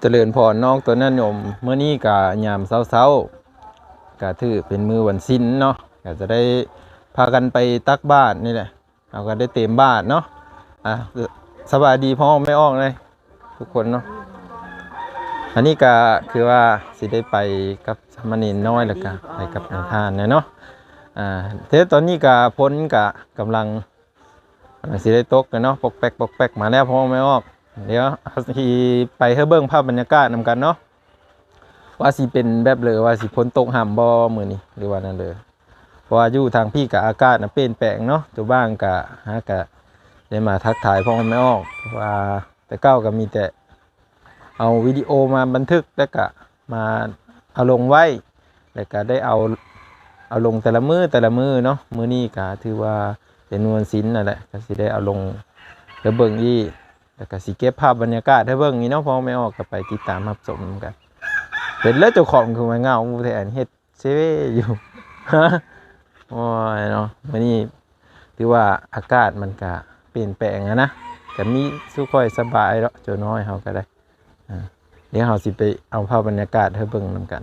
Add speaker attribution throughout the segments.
Speaker 1: เจริญพรน้องตัวนั้นโยมเมื่อนี้กะยามเช้าๆกะถือเป็นมือวันสิ้นเนาะก็จะได้พากันไปตักบ้านนี่แหละเอากันได้เต็มบ้านเนาะอะสบายดีพ่อไม่ออกเลยทุกคนเนาะอันนี้ก็คือว่าสิได้ไปกับสามเณรน้อยแล้วก็ไปกับนายทานเนี่ยเนาะอ่าเทตอนนี้ก็พ้นกะกำลังสิได้ตกกันเนาะปกแป๊กปกแป๊กมาแล้วพ่อไม่ออก เดี๋ยวเอาสิไปให้เบิ่งภาพบรรยากาศนำกันเนาะว่าสิเป็นแบบเลยว่าสิพ้นตกห่ำบ่มื้อนี้หรือว่านั่นเลยเพราะว่าอยู่ทางพี่กับอากาศนะเปลี่ยนแปลงเนาะตัวบ้างกะฮะกะได้มาทักทายพ่อแม่ออกว่าแต่เก้าก็มีแต่เอาวิดีโอมาบันทึกแล้วก็มาเอาลงไว้แล้วก็ได้เอาเอาลงแต่ละมือแต่ละมือเนาะมือนี้ก็ถือว่าเป็นนวลศิลป์นั่นแหละก็สิได้เอาลงเดี๋ยวเบิ่งอีก แล้วก็สิเก็บภาพบรรยากาศให้เบิ่งนี่เนาะพอไม่ออกก็ไปติดตามรับชมกัน เป็นแล้วเจ้าของคือมาเงาหมูแทนเฮ็ดเซเวอยู่ฮะโอ้ยเนาะวันนี้ถือว่าอากาศมันก็เปลี่ยนแปลงอะนะก็มีสู้ค่อยสบายแล้วจ้น้อยเฮาก็ได้เดี๋ยวเฮาสิไปเอาภาพบรรยากาศให้เบิ่งนํกัน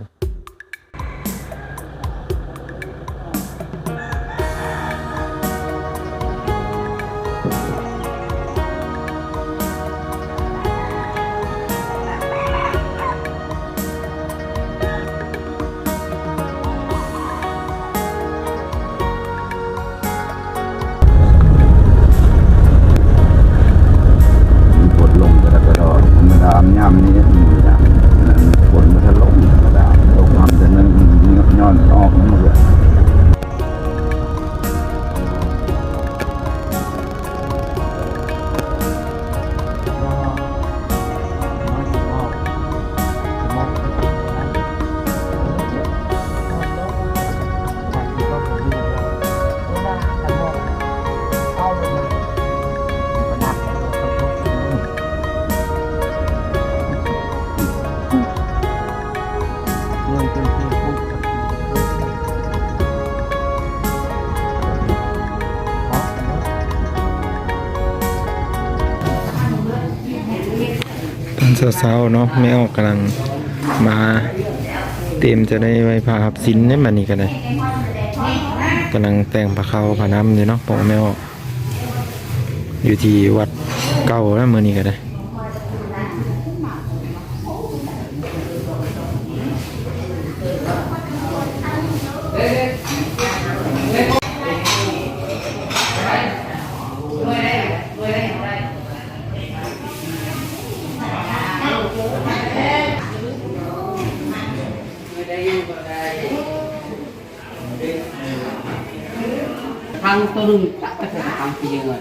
Speaker 2: เศร้า
Speaker 1: ๆเนาะไม่ออกกำลังมาเตรียมจะได้ไว้พาหับสินได้มานี่กันเลยกำลังแต่งผ้าขาวผ้าน้ำอยู่เนาะปอกไม่ออกอยู่ที่วัดเก่าแล้วมือนี้กันเลย
Speaker 3: หนึงจะจะเป็นทางปีเงิน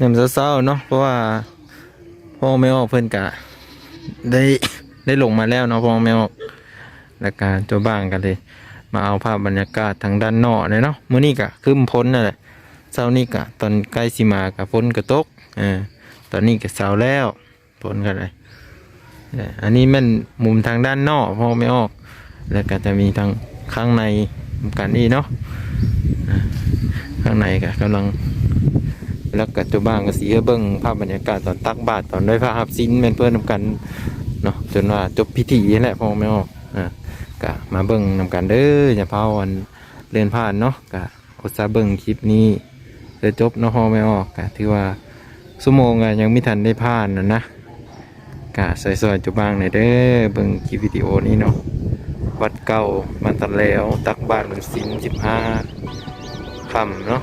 Speaker 1: ยามเช้าๆเนาะเพราะว่าพ่อไม่ออกเพิ่นกะ ได้ได้ลงมาแล้วเนาะพ่อไม่ออกแล้วการเจ้าบ้านกันเลย มาเอาภาพบรรยากาศทางด้านนอกเลยเนาะมื้อนี้กะคืมพ้นนั่นแหละเช้านี้กะ ตอนใกล้สิมากะฝนก็ตกเออตอนนี้ก็เช้าแล้วฝนก็เลยอันนี้ม่นมุมทางด้านนอกพ่อไม่ออก แล้วก็จะมีทางข้างในกันนี่เนาะข้างในก็กำลัง แล้วก็ตัวบ้านก็สีเบิ้งภาพบรรยากาศตอนตักบาตรตอนได้พระหับสินเป็นเพื่อนนำกันเนาะจนว่าจบพิธีนี่แหละพ่อแม่ออกอะก็มาเบิ้งนำกันเด้ออย่าพาวันเรียนผ่านเนาะก็อดซาเบิ้งคลิปนี้เดี๋ยวจบเนาะพ่อแม่ออกก็ถือว่าสุโมงอะยังไม่ทันได้ผ่านนะนะก็สวยๆจุบ้างในอยเด้อเบิ้งคลิปวิดีโอนี้เนาะวัดเก่ามันตันแล้ว ตักบาตรมันสินสิบห้าคำเนาะ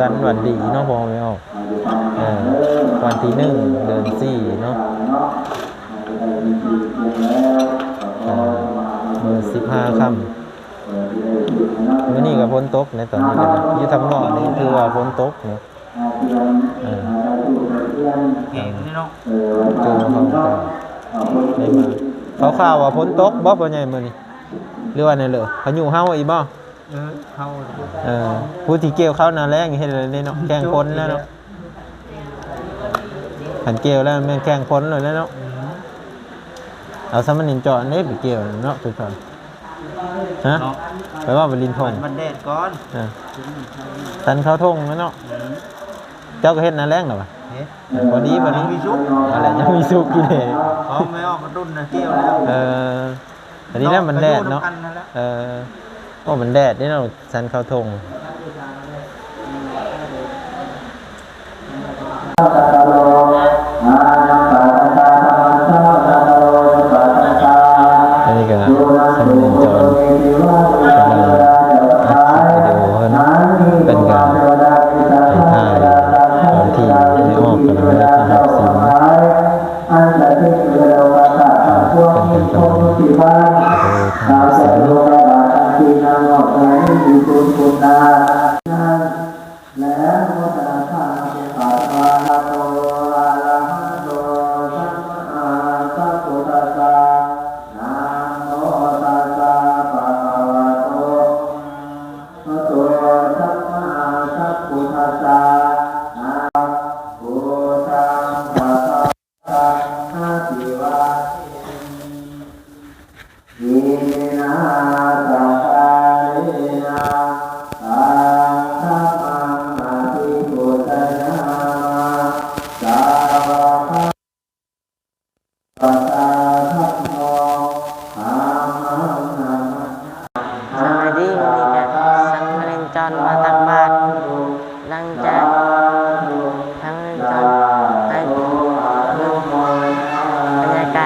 Speaker 1: สันวันดีเนาะพอไม่ออกเออวันที่หนึ่งเดือนสี่เนาะเออมือสิบห้าค่ำมื่อนี้กับฝนตกในตอนนี้กันนะยู่ทางนอกนี่ถือว่าฝนตกเนาะเก่
Speaker 3: งนี่เนาะ
Speaker 1: เจอเขาก็ได้มาเขาข่าวว่าฝนตกบ่ปะใหญ่มือนี้หรือว่าในนเลยพายุเฮาวอีบ่
Speaker 3: เออเข้า
Speaker 1: เออผู้ที่เกี่ยวข้าวนาแรงเฮ็ดเลยเนาะแกล้งคนแล้วเนาะหันเกี่ยวแล้วแม่นแกล้งคนเลยแล้วเนาะเอาสมนินเจาะนี่ไปเกี่ยวเนาะไปก่อนฮะ
Speaker 3: เนาะ
Speaker 1: ไปว่าไปลินทง
Speaker 3: มันแดดก่อน
Speaker 1: เออตันเข้าทงแล้วเนาะเจ้าก็เฮ็ดนาแรงเหรอวะ
Speaker 3: เฮ็ด
Speaker 1: เออพอดีพอดี
Speaker 3: มีชุบ
Speaker 1: อะไรยังมีสุกกินเอง
Speaker 3: พร้อมไม่ออกกระดุนนะเกี่ยวแล้ว
Speaker 1: เอออันนี้นะมันแดดเนาะ
Speaker 3: กรอยู่ำกันั่นแหละ
Speaker 1: เออ โอ้มันแดดนี่เนาะสันเข้าทง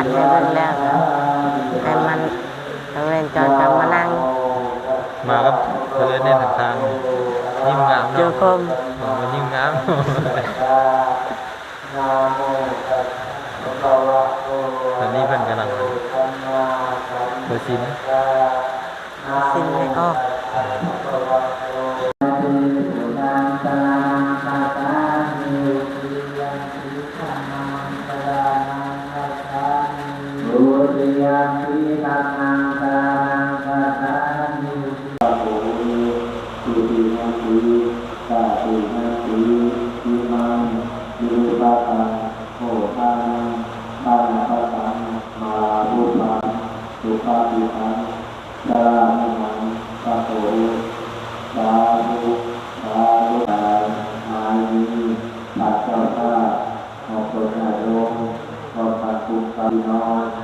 Speaker 1: บร
Speaker 4: ร
Speaker 5: ยากาศในเบื้องแล้วก็ให้มันทั้งเรียนจรก็มานั่ง
Speaker 1: มากับเพื่อนในทางทางยิ้มงาม
Speaker 5: จู
Speaker 1: เนาะ
Speaker 5: คม
Speaker 1: อ๋อมันยิ้มงามตอนนี้เพิ่นกำลังเบอร์ซิน
Speaker 5: สิ้นไม่ออก
Speaker 4: ปานาปะตังมาบุปังสุปาปิตังสานังปะโภสาธุสาธุสามานีปัจจาภาขอบคุณนายโยมขอบคุณปาริน้อย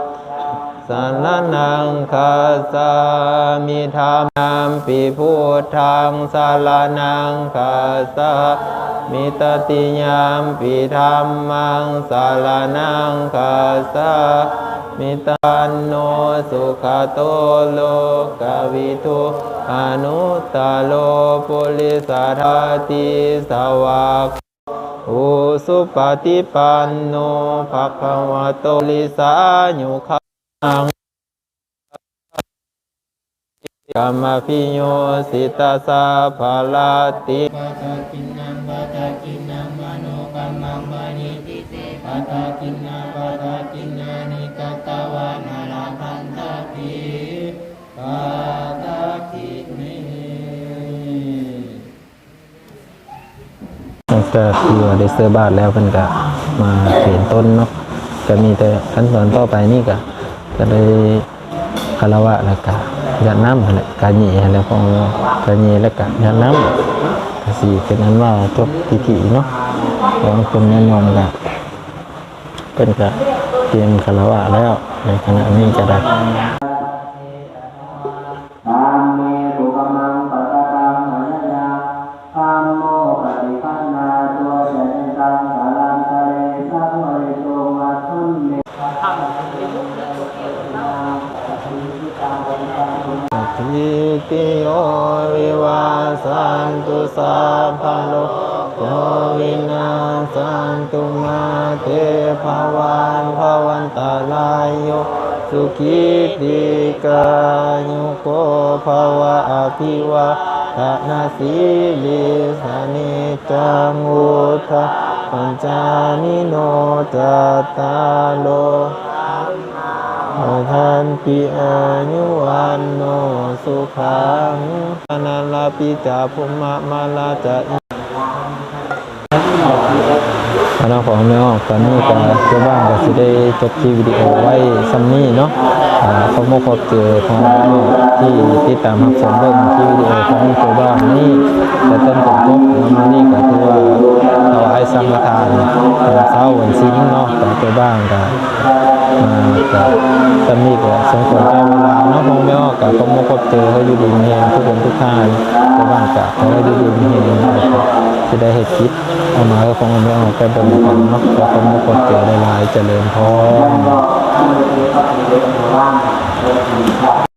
Speaker 1: สารนังคาสามิธรรมัมปิพุทธังสารนังคาสามิตติยามปิธรรมังสารนังคาสามิตันโนสุขโตโลกวิทุอนุตตโลปุริสาธาติสวากอุสุปฏิปันโนภะคะวะโตลิสายุ ขังกรรมพิโยสิตาสาภาลาติ
Speaker 4: ปัตตินังปัตตินังมโนกรรมังมณิติเสปัตตินนาปัตตินานิกตวานาลาพันตาปีปัตตากิเม
Speaker 1: ก็คือว่าได้เสื้อบาทแล้วเพิ่นก็มาเห็นต้นเนาะก็มีแต่ขั้นตอนต่อไปนี่ก็ จะได้คารวะแล้วก็ยัดน้ำนั่นแหละกาหยีแล้วพอกาหยีแล้วก็ยัดน้ำก็สิเป็นนั้นว่าจบพิธีเนาะของคนแน่นอนก็เป็นก็เตรียมคารวะแล้วในขณะนี้ก็ได้ สันตุมาเตภวันภวันตาลายโยสุขีติกายุโกภาวะอภิวะทนาสีลิสานิจังอุทธปัญจานิโนจตตาโลทันปิอายุวันโนสุขังอนันลาปิจาภุมะมาลาจะ อันนั้นของแม่ออกตอนนี้ก็เจ้าบ้านก็สิได้จบที่วิดีโอไว้ซัมนี้เนาะขอบคุขอบเจอของแม่ออกที่ติดตามรับชมเบิ่งที่วิดีโอของเจ้าบ้านนี้แต่ต้นจนจบแล้วมันนี่ก็ถือว่าถวายสังฆทานเช้าวันสิ้นเนาะแต่เจ้าบ้านก็มากับสามีกับสมควรแก่เวลาเนาะคงไม่ออกกับผมมาพบเจอเขาอยู่ดีมีแหงทุกคนทุกท่านก็บ้านกับเขาได้ดีมีแหงนจะได้เหตุคิด เอามาก็คงไม่เอาไปเบิ่งกันเนาะก็คงไม่กดเจอหลายเจริญพร